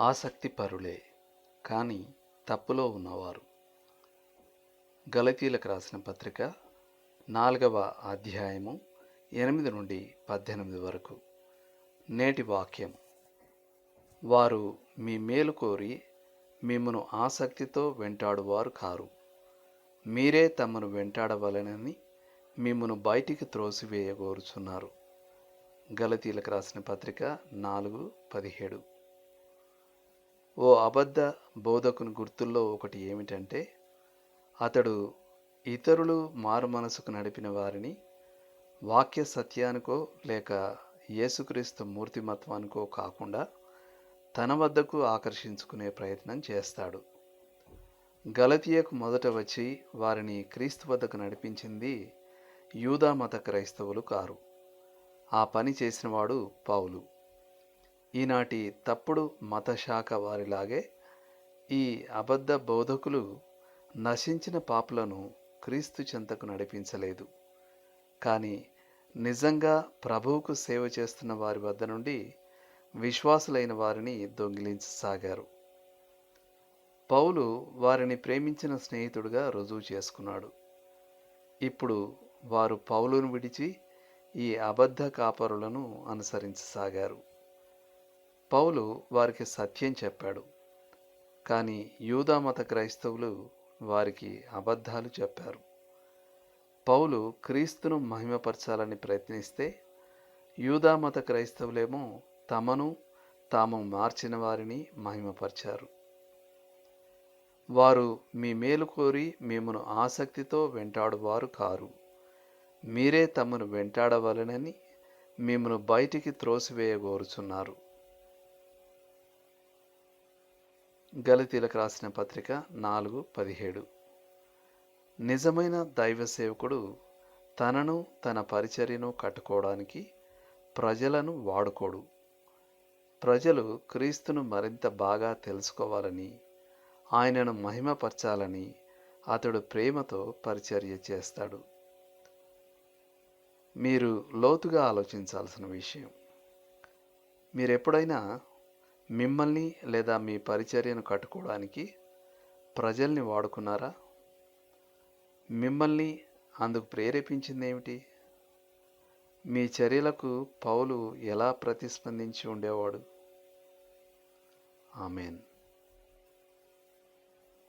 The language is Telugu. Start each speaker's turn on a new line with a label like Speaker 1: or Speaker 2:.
Speaker 1: ఆసక్తి పరులే కానీ తప్పులో ఉన్నవారు. గలతీలకు రాసిన పత్రిక నాలుగవ అధ్యాయము ఎనిమిది నుండి పద్దెనిమిది వరకు. నేటి వాక్యం. వారు మీ మేలు కోరి మిమ్మను ఆసక్తితో వెంటాడువారు కారు. మీరే తమను వెంటాడవలెనని మిమ్మను బయటికి త్రోసివేయగోరుచున్నారు. గలతీలకు రాసిన పత్రిక నాలుగు పదిహేడు. ఓ అబద్ధ బోధకుని గుర్తుల్లో ఒకటి ఏమిటంటే అతడు ఇతరులు మారు మనసుకు నడిపిన వారిని వాక్య సత్యానికో లేక యేసుక్రీస్తు మూర్తిమత్వానికో కాకుండా తన వద్దకు ఆకర్షించుకునే ప్రయత్నం చేస్తాడు. గలతీయకు మొదట వచ్చి వారిని క్రీస్తు వద్దకు నడిపించింది యూదా మత క్రైస్తవులు కారు. ఆ పని చేసినవాడు పౌలు. ఈనాటి తప్పుడు మతశాఖ వారిలాగే ఈ అబద్ధ బోధకులు నశించిన పాపులను క్రీస్తు చెంతకు నడిపించలేదు. కానీ నిజంగా ప్రభువుకు సేవ చేస్తున్న వారి వద్ద నుండి విశ్వాసులైన వారిని దొంగిలించసాగారు. పౌలు వారిని ప్రేమించిన స్నేహితుడిగా రుజువు చేసుకున్నాడు. ఇప్పుడు వారు పౌలును విడిచి ఈ అబద్ధ కాపరులను అనుసరించసాగారు. పౌలు వారికి సత్యం చెప్పాడు. కానీ యూదామత క్రైస్తవులు వారికి అబద్ధాలు చెప్పారు. పౌలు క్రీస్తును మహిమపరచాలని ప్రయత్నిస్తే యూదామత క్రైస్తవులేమో తమను తాము మార్చిన వారిని మహిమపరిచారు. వారు మీ మేలు కోరి మిమ్మను ఆసక్తితో వెంటాడువారు కారు. మీరే తమను వెంటాడవలనని మిమ్మను బయటికి త్రోసివేయగోరుచున్నారు. గలితీలకు రాసిన పత్రిక నాలుగు పదిహేడు. నిజమైన దైవ సేవకుడు తనను తన పరిచర్యను కట్టుకోవడానికి ప్రజలను వాడుకోడు. ప్రజలు క్రీస్తును మరింత బాగా తెలుసుకోవాలని ఆయనను మహిమపరచాలని అతడు ప్రేమతో పరిచర్య చేస్తాడు. మీరు లోతుగా ఆలోచించాల్సిన విషయం. మీరెప్పుడైనా మిమ్మల్ని లేదా మీ పరిచర్యను కట్టుకోవడానికి ప్రజల్ని వాడుకున్నారా? మిమ్మల్ని అందుకు ప్రేరేపించింది ఏమిటి మీ చర్యలకు పౌలు ఎలా ప్రతిస్పందించి ఉండేవాడు? ఆమెన్.